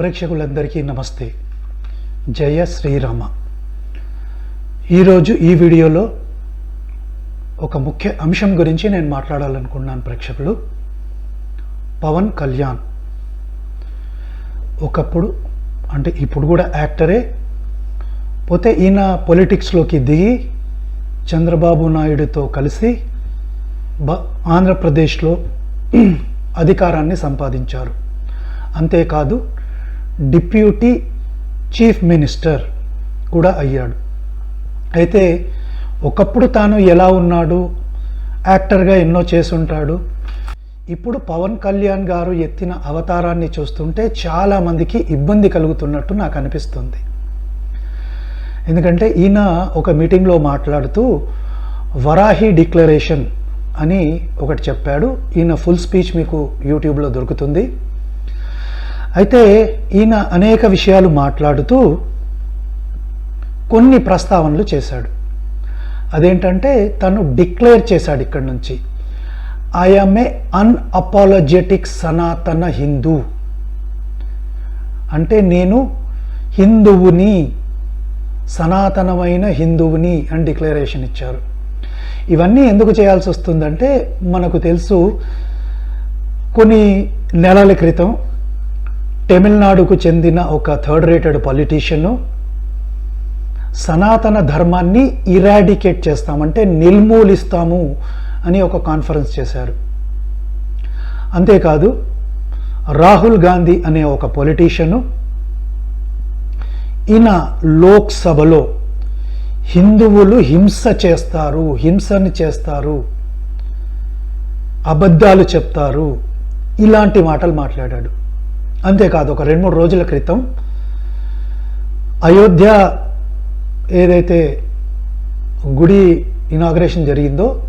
ప్రేక్షకులందరికీ నమస్తే. జయ శ్రీరామ. ఈరోజు ఈ వీడియోలో ఒక ముఖ్య అంశం గురించి నేను మాట్లాడాలనుకున్నాను ప్రేక్షకులు. పవన్ కళ్యాణ్. ఒకప్పుడు అంటే ఇప్పుడు కూడా యాక్టరే. పోతే ఈయన పొలిటిక్స్లోకి దిగి చంద్రబాబు నాయుడుతో కలిసి బ ఆంధ్రప్రదేశ్లో అధికారాన్ని సంపాదించారు. అంతేకాదు డిప్యూటీ చీఫ్ మినిస్టర్ కూడా అయ్యాడు. అయితే ఒకప్పుడు తాను ఎలా ఉన్నాడు? యాక్టర్గా ఎన్నో చేసుంటాడు ఇప్పుడు పవన్ కళ్యాణ్ గారు ఎత్తిన అవతారాన్ని చూస్తుంటే చాలామందికి ఇబ్బంది కలుగుతున్నట్టు నాకు అనిపిస్తుంది. ఎందుకంటే ఈయన ఒక మీటింగ్లో మాట్లాడుతూ వరాహి డిక్లరేషన్ అని ఒకటి చెప్పాడు. ఈయన ఫుల్ స్పీచ్ మీకు యూట్యూబ్లో దొరుకుతుంది. అయితే ఈయన అనేక విషయాలు మాట్లాడుతూ కొన్ని ప్రస్తావనలు చేశాడు. అదేంటంటే తను డిక్లేర్ చేశాడు ఇక్కడి నుంచి. ఐఎమ్ ఏ అన్అపాలజెటిక్ సనాతన హిందూ. అంటే నేను హిందువుని సనాతనమైన హిందువుని అని డిక్లరేషన్ ఇచ్చారు. ఇవన్నీ ఎందుకు చేయాల్సి వస్తుందంటే మనకు తెలుసు కొన్ని నెలల క్రితం తమిళనాడుకు చెందిన ఒక థర్డ్ రేటెడ్ పొలిటీషియను సనాతన ధర్మాన్ని ఇరాడికేట్ చేస్తామంటే నిర్మూలిస్తాము అని ఒక కాన్ఫరెన్స్ చేశారు. అంతేకాదు రాహుల్ గాంధీ అనే ఒక పొలిటీషియను ఈయన లోక్సభలో హిందువులు హింస చేస్తారు హింసని చేస్తారు అబద్ధాలు చెప్తారు ఇలాంటి మాటలు మాట్లాడాడు. అంతేకాదు ఒక రెండు మూడు రోజుల క్రితం అయోధ్య ఏదైతే గుడి ఇనాగ్రేషన్ జరిగిందో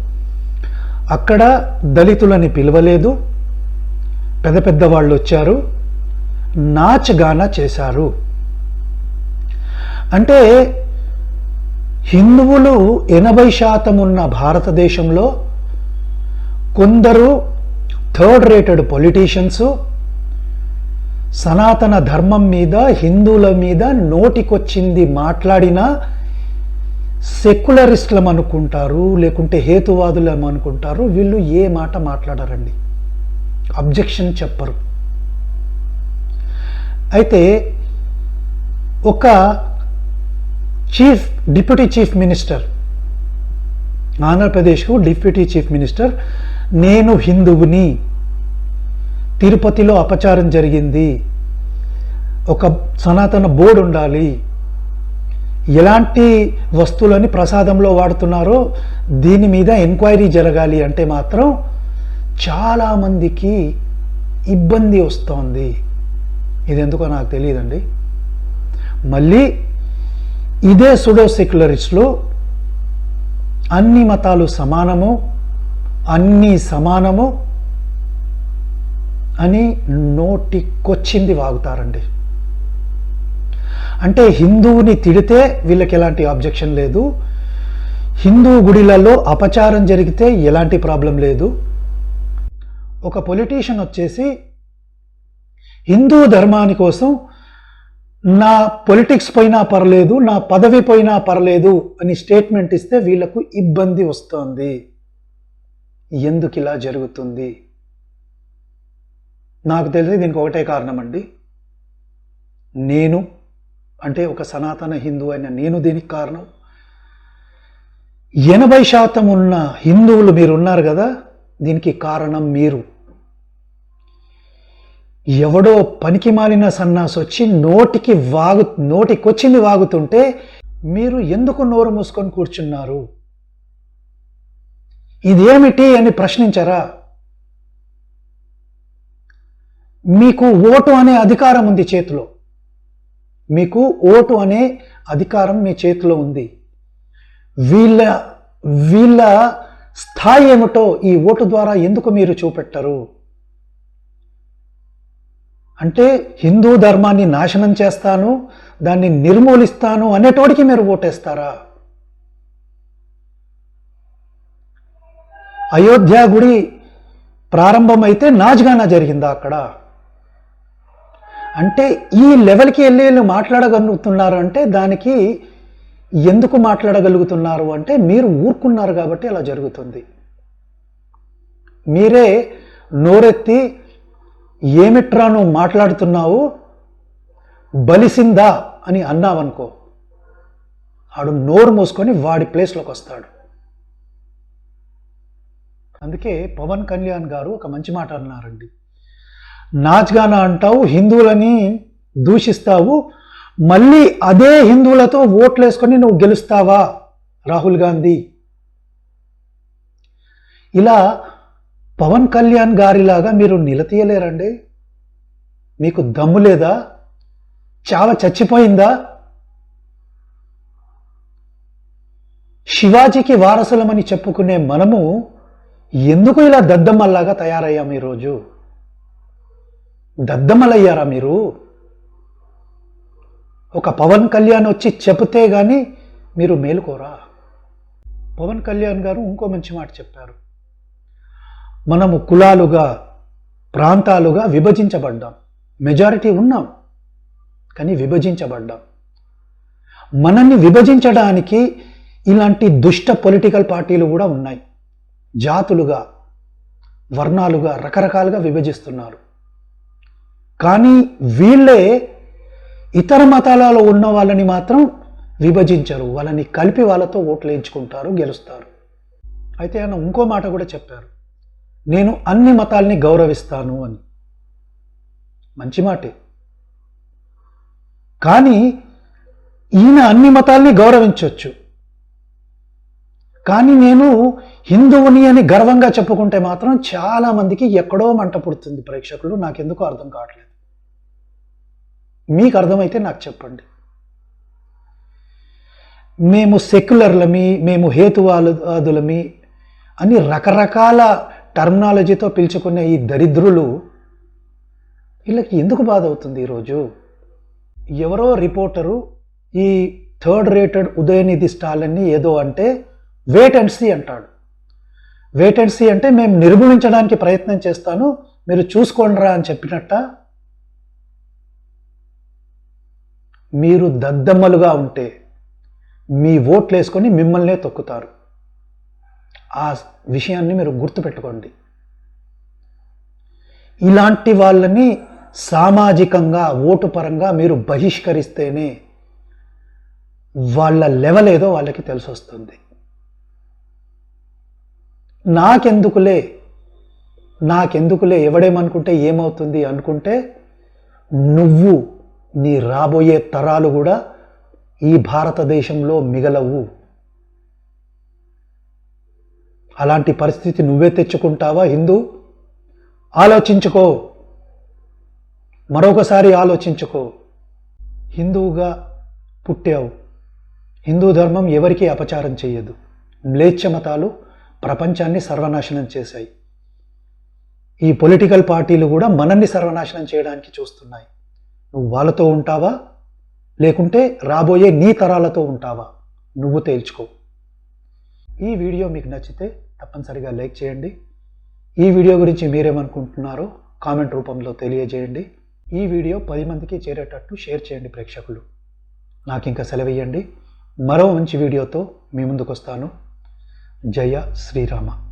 అక్కడ దళితులని పిలవలేదు. పెద్ద పెద్ద వాళ్ళు వచ్చారు. నాచ్ గానా చేశారు. అంటే హిందువులు ఎనభై శాతం ఉన్న భారతదేశంలో కొందరు థర్డ్ రేటెడ్ పొలిటీషియన్స్ సనాతన ధర్మం మీద హిందువుల మీద నోటికొచ్చింది మాట్లాడినా సెక్యులరిస్టులం అనుకుంటారు లేకుంటే హేతువాదులం అనుకుంటారు వీళ్ళు ఏ మాట మాట్లాడారండి. అబ్జెక్షన్ చెప్పరు. అయితే ఒక చీఫ్ డిప్యూటీ చీఫ్ మినిస్టర్ ఆంధ్రప్రదేశ్కు డిప్యూటీ చీఫ్ మినిస్టర్ నేను హిందువుని తిరుపతిలో అపచారం జరిగింది. ఒక సనాతన బోర్డు ఉండాలి. ఎలాంటి వస్తువులని ప్రసాదంలో వాడుతున్నారో దీని మీద ఎంక్వైరీ జరగాలి అంటే మాత్రం చాలామందికి ఇబ్బంది వస్తోంది. ఇది ఎందుకో నాకు తెలియదండి. మళ్ళీ ఇదే సుడో సెక్యులరిస్ట్లో అన్ని మతాలు సమానము అన్నీ సమానము అని నోటికొచ్చింది వాగుతారండి. అంటే హిందువుని తిడితే వీళ్ళకి ఎలాంటి ఆబ్జెక్షన్ లేదు. హిందూ గుడిలలో అపచారం జరిగితే ఎలాంటి ప్రాబ్లం లేదు. ఒక పొలిటీషియన్ వచ్చేసి హిందూ ధర్మాని కోసం నా పొలిటిక్స్ పోయినా పర్లేదు నా పదవి పోయినా పర్లేదు అని స్టేట్మెంట్ ఇస్తే వీళ్ళకు ఇబ్బంది వస్తోంది. ఎందుకు ఇలా జరుగుతుంది? నాకు తెలిసి దీనికి ఒకటే కారణం అండి నేను అంటే ఒక సనాతన హిందూ అయిన నేను దీనికి కారణం. ఎనభై శాతం ఉన్న హిందువులు మీరు ఉన్నారు కదా దీనికి కారణం మీరు. ఎవడో పనికి మాలిన సన్నాసి వచ్చి నోటికి వాగు నోటికొచ్చింది వాగుతుంటే మీరు ఎందుకు నోరు మూసుకొని కూర్చున్నారు? ఇదేమిటి అని ప్రశ్నించరా? మీకు ఓటు అనే అధికారం ఉంది చేతిలో. మీకు ఓటు అనే అధికారం మీ చేతిలో ఉంది. వీళ్ళ వీళ్ళ స్థాయి ఏమిటో ఈ ఓటు ద్వారా ఎందుకు మీరు చూపెట్టరు? అంటే హిందూ ధర్మాన్ని నాశనం చేస్తాను దాన్ని నిర్మూలిస్తాను అనేటోడికి మీరు ఓటేస్తారా? అయోధ్య గుడి ప్రారంభమైతే నాజ్గానా జరిగిందా అక్కడ? అంటే ఈ లెవెల్కి వెళ్ళి వీళ్ళు మాట్లాడగలుగుతున్నారు అంటే దానికి ఎందుకు మాట్లాడగలుగుతున్నారు అంటే మీరు ఊరుకున్నారు కాబట్టి అలా జరుగుతుంది. మీరే నోరెత్తి ఏమిట్రా నువ్వు మాట్లాడుతున్నావు? బలిసిందా అని అన్నావనుకో ఆడు నోరు మూసుకొని వాడి ప్లేస్లోకి వస్తాడు. అందుకే పవన్ కళ్యాణ్ గారు ఒక మంచి మాట అన్నారండి. నాచ్గానా అంటావు హిందువులని దూషిస్తావు మళ్ళీ అదే హిందువులతో ఓట్లు వేసుకొని నువ్వు గెలుస్తావా? రాహుల్ గాంధీ. ఇలా పవన్ కళ్యాణ్ గారిలాగా మీరు నిలతీయలేరండి? మీకు దమ్ము లేదా? చావ చచ్చిపోయిందా? శివాజీకి వారసులమని చెప్పుకునే మనము ఎందుకు ఇలా దద్దమ్మల్లాగా తయారయ్యాం ఈరోజు? దద్దమ్మలయ్యారా మీరు? ఒక పవన్ కళ్యాణ్ వచ్చి చెబితే కానీ మీరు మేలుకోరా? పవన్ కళ్యాణ్ గారు ఇంకో మంచి మాట చెప్పారు. మనము కులాలుగా ప్రాంతాలుగా విభజించబడ్డాం. మెజారిటీ ఉన్నాం కానీ విభజించబడ్డాం. మనల్ని విభజించడానికి ఇలాంటి దుష్ట పొలిటికల్ పార్టీలు కూడా ఉన్నాయి. జాతులుగా వర్ణాలుగా రకరకాలుగా విభజిస్తున్నారు. కానీ వీళ్ళే ఇతర మతాలలో ఉన్న వాళ్ళని మాత్రం విభజించరు. వాళ్ళని కలిపి వాళ్ళతో ఓట్లు వేయించుకుంటారు గెలుస్తారు. అయితే ఆయన ఇంకో మాట కూడా చెప్పారు. నేను అన్ని మతాల్ని గౌరవిస్తాను అని. మంచి మాటే. కానీ ఈయన అన్ని మతాల్ని గౌరవించవచ్చు కానీ నేను హిందువుని అని గర్వంగా చెప్పుకుంటే మాత్రం చాలామందికి ఎక్కడో మంట పుడుతుంది ప్రేక్షకులు. నాకెందుకో అర్థం కావట్లేదు. మీకు అర్థమైతే నాకు చెప్పండి. మేము సెక్యులర్లమి మేము హేతువాదులమి అని రకరకాల టర్మినాలజీతో పిలుచుకునే ఈ దరిద్రులు వీళ్ళకి ఎందుకు బాధ అవుతుంది ఈరోజు ఎవరో రిపోర్టరు ఈ థర్డ్ రేటెడ్ ఉదయనిధి స్టాలిన్ని ఏదో అంటే వెయిట్ అండ్ సీ అంటాడు. వెయిట్ అండ్ సీ అంటే మేము నిర్మూలించడానికి ప్రయత్నం చేస్తాను మీరు చూసుకోండిరా అని చెప్పినట్ట? మీరు దద్దమ్మలుగా ఉంటే మీ ఓట్లు వేసుకొని మిమ్మల్నే తొక్కుతారు. ఆ విషయాన్ని మీరు గుర్తుపెట్టుకోండి. ఇలాంటి వాళ్ళని సామాజికంగా ఓటు పరంగా మీరు బహిష్కరిస్తేనే వాళ్ళ లెవెల్ ఏదో వాళ్ళకి తెలిసి వస్తుంది నాకెందుకులే? నాకెందుకులే? ఎవడేమనుకుంటే ఏమవుతుంది అనుకుంటే నువ్వు నీ రాబోయే తరాలు కూడా ఈ భారతదేశంలో మిగలవు. అలాంటి పరిస్థితి నువ్వే తెచ్చుకుంటావా హిందూ? ఆలోచించుకో. మరొకసారి ఆలోచించుకో. హిందువుగా పుట్టావు. హిందూ ధర్మం ఎవరికీ అపచారం చేయదు. మ్లేచ్ఛ మతాలు ప్రపంచాన్ని సర్వనాశనం చేశాయి. ఈ పొలిటికల్ పార్టీలు కూడా మనల్ని సర్వనాశనం చేయడానికి చూస్తున్నాయి. నువ్వు వాళ్ళతో ఉంటావా? లేకుంటే రాబోయే నీ తరాలతో ఉంటావా? నువ్వు తేల్చుకో. ఈ వీడియో మీకు నచ్చితే తప్పనిసరిగా లైక్ చేయండి. ఈ వీడియో గురించి మీరేమనుకుంటున్నారో కామెంట్ రూపంలో తెలియజేయండి. ఈ వీడియో పది మందికి చేరేటట్టు షేర్ చేయండి ప్రేక్షకులు. నాకు ఇంకా సెలవేయండి మరో మంచి వీడియోతో మీ ముందుకు వస్తాను జయ శ్రీరామ.